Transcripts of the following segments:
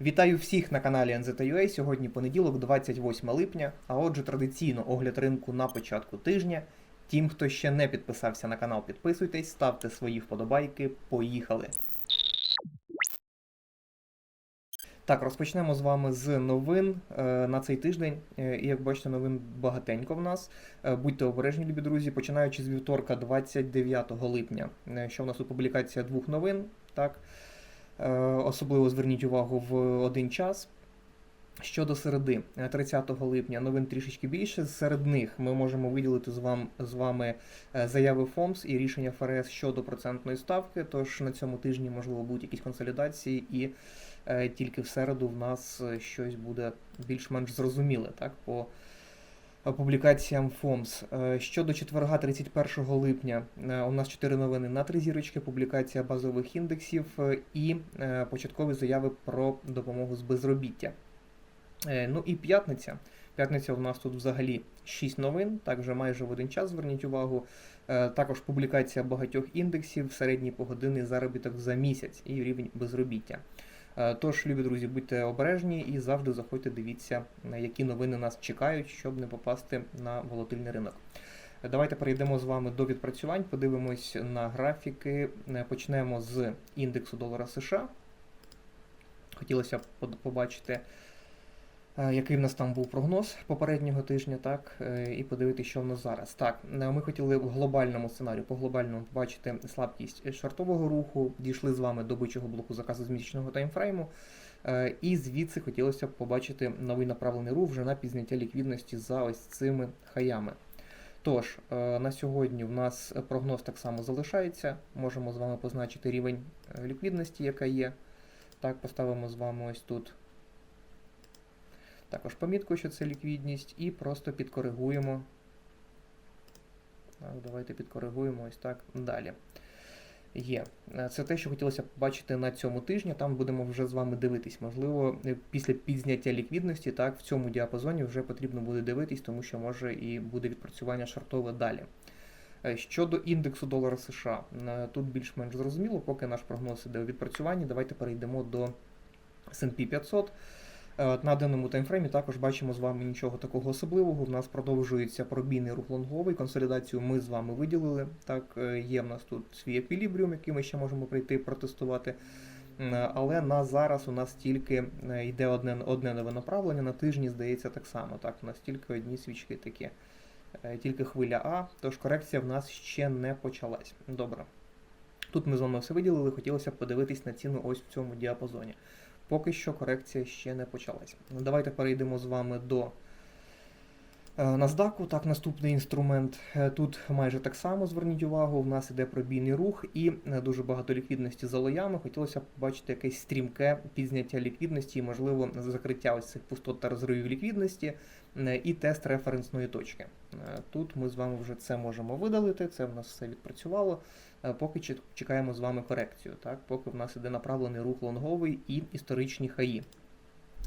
Вітаю всіх на каналі NZUA. Сьогодні понеділок, 28 липня. А отже, традиційно огляд ринку на початку тижня. Тим, хто ще не підписався на канал, підписуйтесь, ставте свої вподобайки. Поїхали! Так, розпочнемо з вами з новин е, на цей тиждень. Е, І як бачите, новин багатенько в нас. Е, Будьте обережні, любі друзі, починаючи з вівторка, 29 липня. Що в нас тут публікація двох новин. Так. Е, Особливо зверніть увагу в один час. Щодо середи, е, 30 липня, новин трішечки більше. Серед них ми можемо виділити з, вам, з вами е, заяви ФОМС і рішення ФРС щодо процентної ставки. Тож на цьому тижні можливо будуть якісь консолідації, і е, тільки в середу в нас е, щось буде більш-менш зрозуміле так, по е, публікаціям ФОМС. Е, Щодо четверга, 31 липня, е, у нас чотири новини на три зірочки, публікація базових індексів е, і початкові заяви про допомогу з безробіття. Ну і п'ятниця. П'ятниця у нас тут взагалі 6 новин, так вже майже в один час зверніть увагу. Також публікація багатьох індексів, середній погодинний заробіток за місяць і рівень безробіття. Е, Тож, любі друзі, будьте обережні і завжди заходьте, дивіться, які новини нас чекають, щоб не попасти на волатильний ринок. Е, Давайте перейдемо з вами до відпрацювань, подивимось на графіки. Е, Почнемо з індексу долара США. Хотілося б побачити, е, який в нас там був прогноз попереднього тижня, так, е, і подивитися, що в нас зараз. Так, е, ми хотіли в глобальному сценарію, по глобальному побачити слабкість шортового руху, дійшли з вами до бичого блоку заказу з місячного таймфрейму. е, І звідси хотілося б побачити новий направлений рух вже на пізняття ліквідності за ось цими хаями. Тож, е, на сьогодні в нас прогноз так само залишається. Можемо з вами позначити рівень е, ліквідності, яка є. Так, поставимо з вами ось тут також помітку, що це ліквідність, і просто підкоригуємо. Так, давайте підкоригуємо ось так далі. Є. Це те, що хотілося б бачити на цьому тижні. Там будемо вже з вами дивитись. Можливо, е, після підзняття ліквідності, так, в цьому діапазоні вже потрібно буде дивитись, тому що може і буде відпрацювання шартове далі. Е, Щодо індексу долара США, е, тут більш-менш зрозуміло, поки наш прогноз іде у відпрацюванні. Давайте перейдемо до S&P 500. Е, На даному таймфреймі також бачимо з вами нічого такого особливого. У нас продовжується пробійний рух лонговий. Консолідацію ми з вами виділили. Так, е, є в нас тут свій еквілібріум, який ми ще можемо прийти протестувати. Але на зараз у нас тільки е, йде одне, одне нове направлення. На тижні здається так само. Так, у нас тільки одні свічки такі. Е, Тільки хвиля А, тож корекція в нас ще не почалась. Добре. Тут ми з вами все виділили, хотілося б подивитись на ціну ось в цьому діапазоні. Поки що корекція ще не почалась. Ну, Давайте перейдемо з вами до е, NASDAQ. Так, наступний інструмент. Е, Тут майже так само зверніть увагу. В нас іде пробійний рух і е, дуже багато ліквідності за лоями. Хотілося б побачити якесь стрімке підзняття ліквідності, і, можливо, закриття ось цих пустот та розривів ліквідності і тест референсної точки. Е, Тут ми з вами вже це можемо видалити. Це в нас все відпрацювало. Е, Поки чекаємо з вами корекцію, так? поки в нас іде направлений рух лонговий і історичні хаї.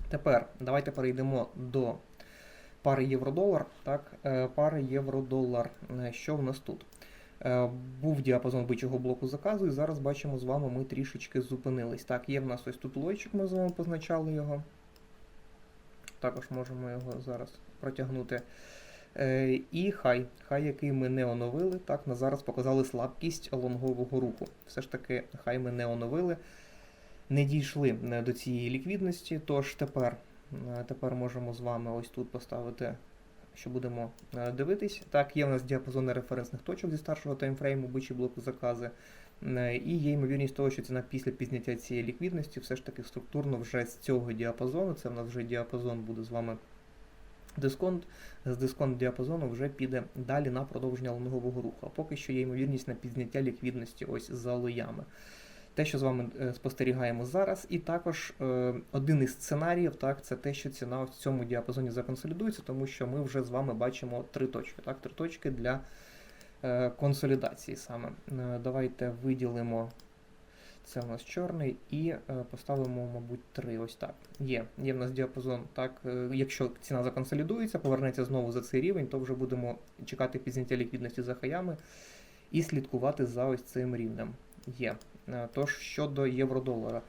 Тепер давайте перейдемо до пари євро-долар. Так? е, Пари євро-долар. Що в нас тут? Був діапазон бичого блоку заказу, і зараз бачимо з вами, ми трішечки зупинились. Так, є в нас ось тут лойчик, ми з вами позначали його. Також можемо його зараз протягнути. Е, І хай, хай, який ми не оновили, так, на зараз показали слабкість лонгового руху. Все ж таки, хай ми не оновили, не дійшли е, до цієї ліквідності. Тож тепер, е, тепер можемо з вами ось тут поставити, що будемо дивитись. Так, є в нас діапазони референсних точок зі старшого таймфрейму, бичі блоку закази. І є ймовірність того, що ціна після пізняття цієї ліквідності все ж таки структурно вже з цього діапазону, це в нас вже діапазон буде з вами дисконт, з дисконт діапазону вже піде далі на продовження лонгового руху. А поки що є ймовірність на підзняття ліквідності ось за лоями. Те, що з вами е, спостерігаємо зараз, і також е, один із сценаріїв, так, це те, що ціна в цьому діапазоні законсолідується, тому що ми вже з вами бачимо три точки. Так, три точки для е, консолідації саме. Е, давайте виділимо це у нас чорний, і е, поставимо, мабуть, 3. Ось так. Є. Є в нас діапазон. Так, е, якщо ціна законсолідується, повернеться знову за цей рівень, то вже будемо чекати підзняття ліквідності за хаями і слідкувати за ось цим рівнем. Є. Е, Тож щодо євро-долара.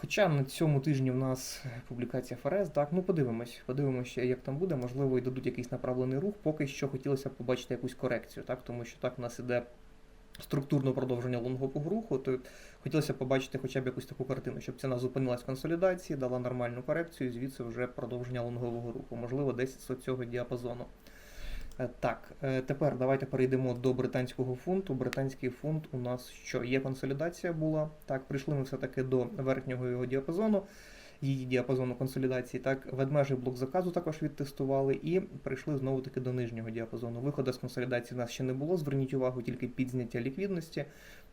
Хоча на цьому тижні в нас публікація ФРС, так, ну подивимось, подивимося, як там буде, можливо, і дадуть якийсь направлений рух. Поки що хотілося б побачити якусь корекцію, так, тому що так у нас іде структурне продовження лонгового руху, то хотілося побачити хоча б якусь таку картину, щоб ціна зупинилась в консолідації, дала нормальну корекцію, і звідси вже продовження лонгового руху, можливо, десь з цього діапазону. Е, Так, е, тепер давайте перейдемо до британського фунту. Британський фунт у нас що? Є консолідація була. Так, прийшли ми все-таки до верхнього його діапазону, її діапазону консолідації. Так, ведмежий блок заказу також відтестували і прийшли знову таки до нижнього діапазону. Виходу з консолідації в нас ще не було. Зверніть увагу тільки підзняття ліквідності.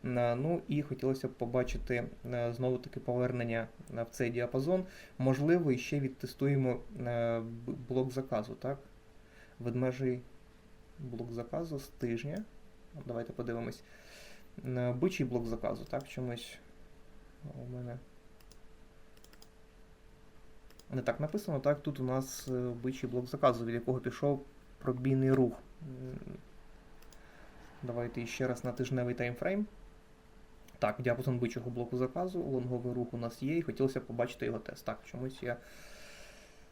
Е, Ну і хотілося б побачити е, знову таки повернення е, в цей діапазон. Можливо, і ще відтестуємо блок заказу, так? Ведмежий блок заказу з тижня. Давайте подивимось. Бичий блок заказу, так? Чомусь у мене. Не так написано, так? Тут у нас обичий бичий блок заказу, від якого пішов пробійний рух. Давайте ще раз на тижневий таймфрейм. Так, діапазон бичого блоку заказу, лонговий рух у нас є, і хотілося побачити його тест. Так, чомусь я е,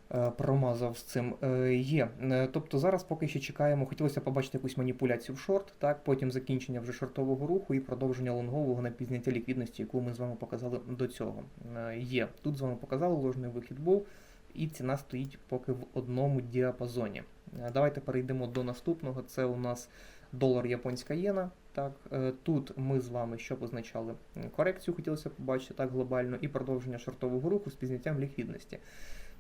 промазав з цим. Е, Є. Е, Тобто зараз поки що чекаємо, хотілося побачити якусь маніпуляцію в шорт, так, потім закінчення вже шортового руху і продовження лонгового на пізняття ліквідності, яку ми з вами показали до цього. Е, Є. Тут з вами показали, ложний вихід був, і ціна стоїть поки в одному діапазоні. Е, Давайте перейдемо до наступного. Це у нас долар японська єна. Так, е, тут ми з вами що позначали? Корекцію хотілося побачити так глобально і продовження шортового руху з пізняттям ліквідності.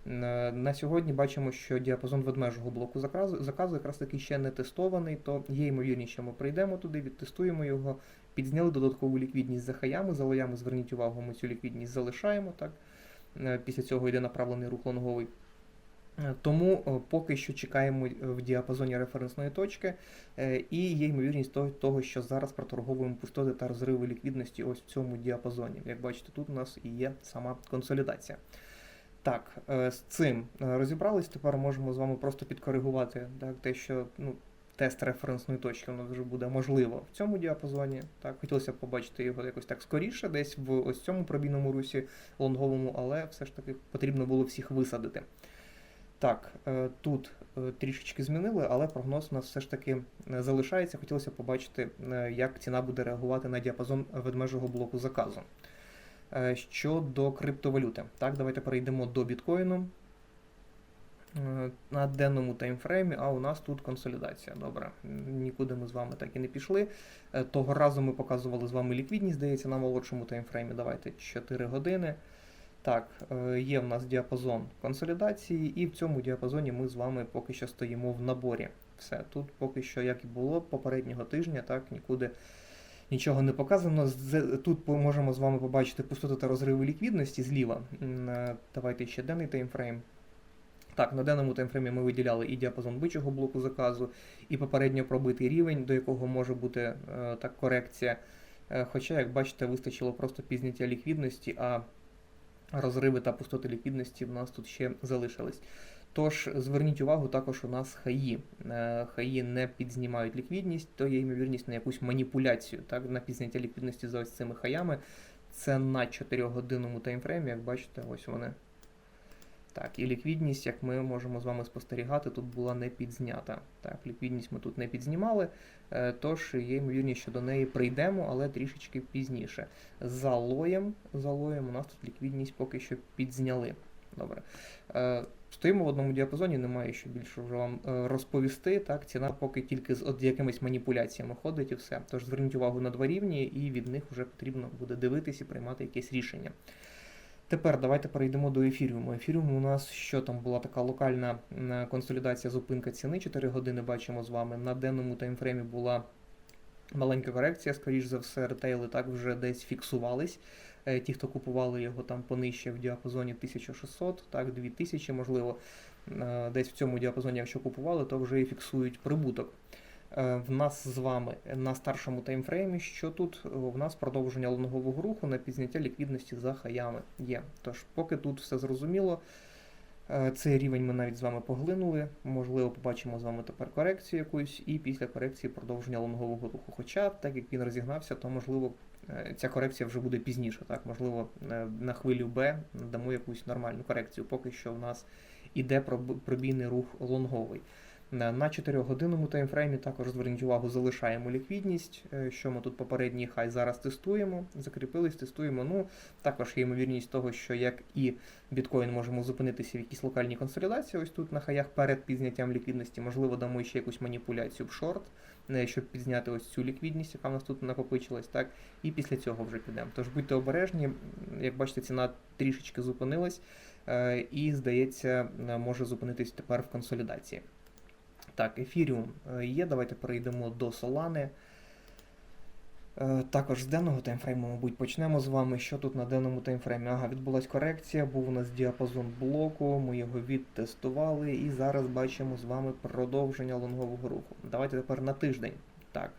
Е, На сьогодні бачимо, що діапазон ведмежого блоку заказу, заказу якраз таки ще не тестований, то є ймовірність, що ми прийдемо туди, відтестуємо його, підзняли додаткову ліквідність за хаями, за лоями, зверніть увагу, ми цю ліквідність залишаємо. так. Е, Після цього йде направлений рух лонговий. Е, Тому поки що чекаємо в діапазоні референсної точки, і є ймовірність того, що зараз проторговуємо пустоти та розриви ліквідності ось в цьому діапазоні. Як бачите, тут у нас і є сама консолідація. Так, е, з цим е, розібрались. Тепер можемо з вами просто підкоригувати так, те, що ну, тест референсної точки у вже буде можливо в цьому діапазоні. Так, хотілося б побачити його якось так скоріше, десь в ось цьому пробійному русі лонговому, але все ж таки потрібно було всіх висадити. Так, е, тут трішечки змінили, але прогноз у нас все ж таки залишається. Хотілося побачити, як ціна буде реагувати на діапазон ведмежого блоку заказу. Е, Щодо криптовалюти. Так, давайте перейдемо до біткоїну. Е, На денному таймфреймі, а у нас тут консолідація. Добре, нікуди ми з вами так і не пішли. Е, Того разу ми показували з вами ліквідність, здається, на молодшому таймфреймі. Давайте 4 години. Так, є в нас діапазон консолідації, і в цьому діапазоні ми з вами поки що стоїмо в наборі. Все, тут поки що, як і було попереднього тижня, так, нікуди нічого не показано. Тут можемо з вами побачити пустоти та розриви ліквідності зліва. Е, Давайте ще денний таймфрейм. Так, на денному таймфреймі ми виділяли і діапазон бичого блоку заказу, і попередньо пробитий рівень, до якого може бути е, так корекція. Е, Хоча, як бачите, вистачило просто пізняття ліквідності, а розриви та пустоти ліквідності в нас тут ще залишились. Тож зверніть увагу, також у нас хаї. Е, Хаї не підзнімають ліквідність, то є ймовірність на якусь маніпуляцію, так, на підзняття ліквідності за ось цими хаями. Це на 4-годинному таймфреймі, як бачите, ось вони. Так, і ліквідність, як ми можемо з вами спостерігати, тут була не підзнята. Так, ліквідність ми тут не підзнімали, е, тож є ймовірність, що до неї прийдемо, але трішечки пізніше. За лоєм, за лоєм у нас тут ліквідність поки що підзняли. Добре. Е, Стоїмо в одному діапазоні, немає що більше вже вам е, розповісти. Так, ціна поки тільки з якимись маніпуляціями ходить і все. Тож зверніть увагу на два рівні, і від них вже потрібно буде дивитись і приймати якесь рішення. Тепер давайте перейдемо до ефіріуму. Ефіріум у нас що там була така локальна консолідація зупинка ціни. 4 години бачимо з вами. На денному таймфреймі була маленька корекція, скоріш за все, ретейли так вже десь фіксувались. Е, Ті, хто купували його там понижче в діапазоні 1600, так, 2000, можливо, Е, десь в цьому діапазоні, якщо купували, то вже і фіксують прибуток. Е, В нас з вами на старшому таймфреймі, що тут в нас продовження лонгового руху на підняття ліквідності за хаями є. Тож, поки тут все зрозуміло, цей рівень ми навіть з вами поглинули. Можливо, побачимо з вами тепер корекцію якусь, і після корекції продовження лонгового руху. Хоча, так як він розігнався, то можливо ця корекція вже буде пізніше. Так, можливо, е, на хвилю Б дамо якусь нормальну корекцію. Поки що в нас іде проб- пробійний рух лонговий. На на 4-годинному таймфреймі також зверніть увагу, залишаємо ліквідність. Е, Що ми тут попередній хай зараз тестуємо, закріпились, тестуємо. Ну, також є ймовірність того, що як і біткоін можемо зупинитися в якійсь локальній консолідації, ось тут на хаях перед підняттям ліквідності, можливо, дамо ще якусь маніпуляцію в шорт, е, щоб підзняти ось цю ліквідність, яка в нас тут накопичилась, так, і після цього вже підемо. Тож будьте обережні, як бачите, ціна трішечки зупинилась, е, і, здається, е, може зупинитись тепер в консолідації. Так, ефіріум є. Давайте перейдемо до Solana. Е, Також з денного таймфрейму, мабуть, почнемо з вами. Що тут на денному таймфреймі? Ага, відбулась корекція, був у нас діапазон блоку, ми його відтестували і зараз бачимо з вами продовження лонгового руху. Давайте тепер на тиждень. Так.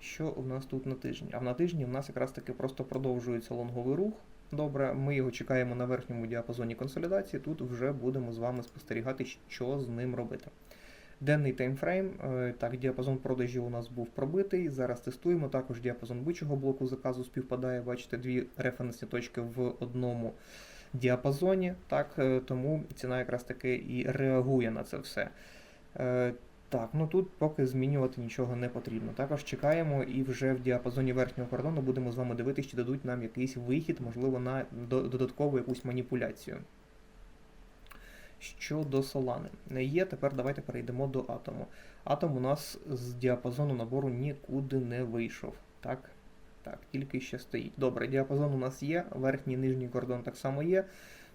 Що у нас тут на тижні? А на тижні у нас якраз таки просто продовжується лонговий рух. Добре, ми його чекаємо на верхньому діапазоні консолідації. Тут вже будемо з вами спостерігати, що з ним робити. Денний таймфрейм, е, так, діапазон продажів у нас був пробитий. Зараз тестуємо. Також діапазон бичого блоку заказу співпадає. Бачите, дві референсні точки в одному діапазоні. Так, е, тому ціна якраз таки і реагує на це все. Е, Так, ну тут поки змінювати нічого не потрібно. Також чекаємо і вже в діапазоні верхнього кордону будемо з вами дивитися, чи дадуть нам якийсь вихід, можливо, на додаткову якусь маніпуляцію. Щодо Solana. Не є, тепер давайте перейдемо до атому. Атом у нас з діапазону набору нікуди не вийшов. Так, так, тільки ще стоїть. Добре, діапазон у нас є, верхній нижній кордон так само є.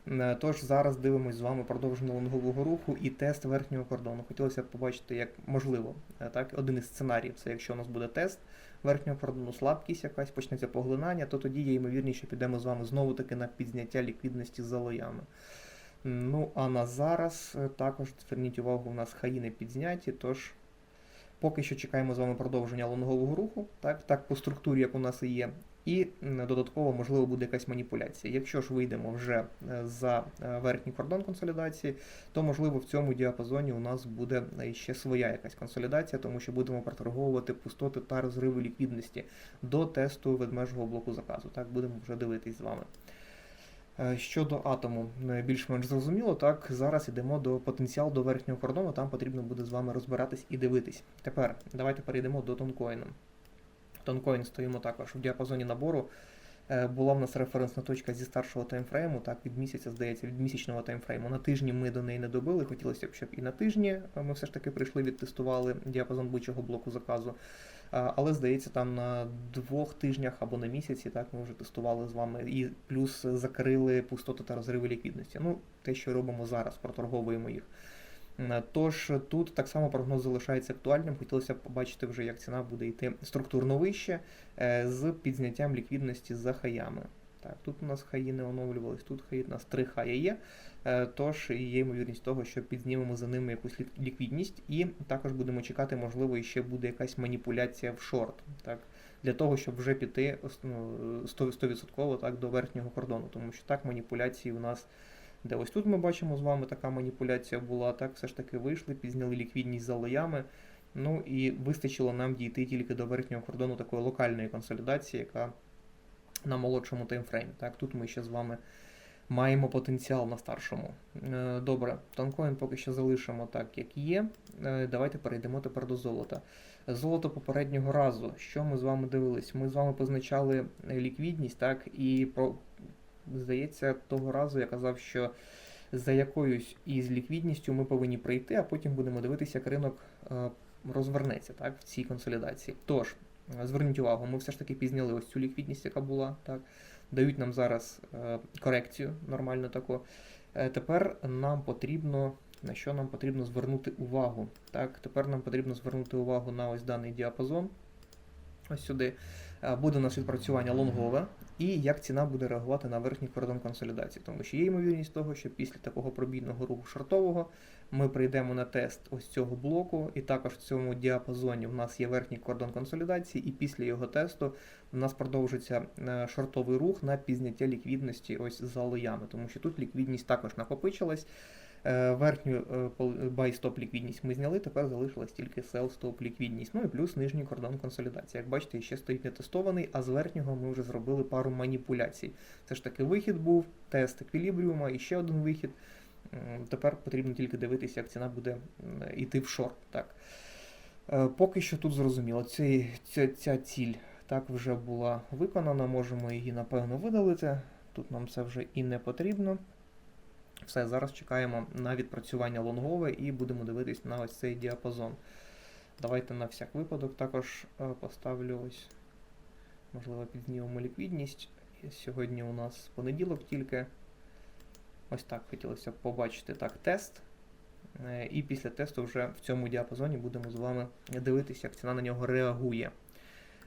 Е, Тож зараз дивимось з вами продовження лонгового руху і тест верхнього кордону. Хотілося б побачити, як можливо, е, так, один із сценаріїв це якщо у нас буде тест верхнього кордону, слабкість якась, почнеться поглинання, то тоді є ймовірніше, що підемо з вами знову таки на підзняття ліквідності за лоями. Ну, а на зараз е, також зверніть увагу, у нас хаї не підзняті, тож поки що чекаємо з вами продовження лонгового руху, так, так по структурі, як у нас і є. І додатково, можливо, буде якась маніпуляція. Якщо ж вийдемо вже е, за е, верхній кордон консолідації, то можливо в цьому діапазоні у нас буде ще своя якась консолідація, тому що будемо проторговувати пустоти та розриви ліквідності до тесту ведмежого блоку заказу. Так, будемо вже дивитись з вами. Е, Щодо атому, е, більш-менш зрозуміло, так зараз йдемо до потенціалу до верхнього кордону, там потрібно буде з вами розбиратись і дивитись. Тепер давайте перейдемо до тонкоїна. Тонкоін стоїмо також в діапазоні набору. Е, Була в нас референсна точка зі старшого таймфрейму, так, від місяця, здається, від місячного таймфрейму. На тижні ми до неї не добили. Хотілося б, щоб і на тижні ми все ж таки прийшли, відтестували діапазон бичого блоку заказу. Але здається, там на двох тижнях або на місяці, так ми вже тестували з вами, і плюс закрили пустоти та розриви ліквідності. Ну, те, що робимо зараз, проторговуємо їх. Тож тут так само прогноз залишається актуальним. Хотілося б побачити вже, як ціна буде йти структурно вище е, з підзняттям ліквідності за хаями. Так, тут у нас хаї не оновлювались, тут хаї у нас три хая є. Е, Тож є ймовірність того, що підзнімемо за ними якусь ліквідність, і також будемо чекати, можливо, ще буде якась маніпуляція в шорт. Так, для того, щоб вже піти ос- ну, 100%, 100% так, до верхнього кордону, тому що так маніпуляції у нас. Де ось тут ми бачимо з вами така маніпуляція була, так все ж таки вийшли, підзняли ліквідність за лоями. Ну і вистачило нам дійти тільки до верхнього кордону такої локальної консолідації, яка на молодшому таймфреймі. Так, тут ми ще з вами маємо потенціал на старшому. Е, Добре, тонкоін поки що залишимо так, як є. Е, Давайте перейдемо тепер до золота. Золото попереднього разу. Що ми з вами дивились? Ми з вами позначали ліквідність, так, і про здається, того разу я казав, що за якоюсь із ліквідністю ми повинні прийти, а потім будемо дивитися, як ринок е, розвернеться так, в цій консолідації. Тож, зверніть увагу, ми все ж таки пізняли ось цю ліквідність, яка була. Так, дають нам зараз е, корекцію нормально таку. Е, тепер нам потрібно. На що нам потрібно звернути увагу? Так, тепер нам потрібно звернути увагу на ось даний діапазон. Ось сюди. Е, Буде у нас відпрацювання лонгове. і як ціна буде реагувати на верхній кордон консолідації, тому що є ймовірність того, що після такого пробійного руху шортового ми прийдемо на тест ось цього блоку, і також в цьому діапазоні в нас є верхній кордон консолідації, і після його тесту в нас продовжиться е, шортовий рух на пізняття ліквідності ось за лоями, тому що тут ліквідність також накопичилась. Е, Верхню е, пол- buy-stop ліквідність ми зняли, тепер залишилась тільки sell-stop ліквідність. Ну і плюс нижній кордон консолідації. Як бачите, ще стоїть не тестований, а з верхнього ми вже зробили пару маніпуляцій. Це ж таки вихід був, тест еквілібріума і ще один вихід. Тепер потрібно тільки дивитися, як ціна буде йти в шорт. Так. Е, Поки що тут зрозуміло, ця, ця, ця ціль так вже була виконана, можемо її напевно видалити. Тут нам це вже і не потрібно. Все, зараз чекаємо на відпрацювання лонгове і будемо дивитись на ось цей діапазон. Давайте на всяк випадок також е, поставлю ось, можливо, підзнімемо ліквідність. Сьогодні у нас понеділок тільки. Ось так хотілося б побачити так тест. Е, І після тесту вже в цьому діапазоні будемо з вами дивитися, як ціна на нього реагує.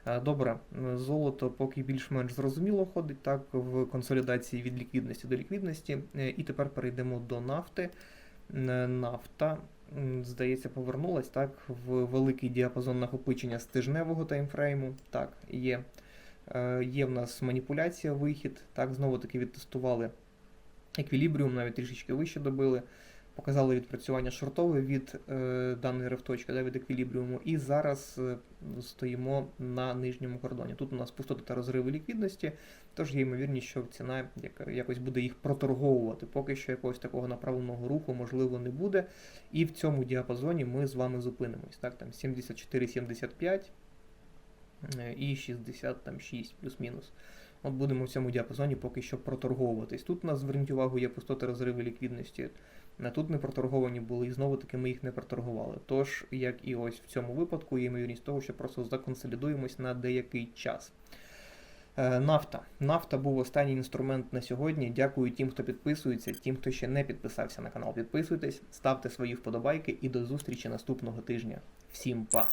Е, Добре, золото поки більш-менш зрозуміло ходить так в консолідації від ліквідності до ліквідності. Е, І тепер перейдемо до нафти. Е, Нафта, здається, повернулась так в великий діапазон накопичення з тижневого таймфрейму. Так, є. Е, Є в нас маніпуляція, вихід. Так, знову таки відтестували еквілібріум, навіть трішечки вище добили. Показали відпрацювання шортове від е, даної рефточки, да, від еквілібріуму, і зараз е, стоїмо на нижньому кордоні. Тут у нас пустота та розриви ліквідності, тож є ймовірність, що ціна як, якось буде їх проторговувати. Поки що якогось такого направленого руху можливо не буде. І в цьому діапазоні ми з вами зупинимось. Так, там 74-75 е, і 66 плюс-мінус. От будемо в цьому діапазоні поки що проторговуватись. Тут у нас, зверніть увагу, є пустоти розриви ліквідності. А Тут не проторговані були, і знову таки ми їх не проторгували. Тож, як і ось в цьому випадку, є ймовірність того, що просто законсолідуємось на деякий час. Е, Нафта. Нафта був останній інструмент на сьогодні. Дякую тим, хто підписується, тим, хто ще не підписався на канал. Підписуйтесь, ставте свої вподобайки і до зустрічі наступного тижня. Всім па!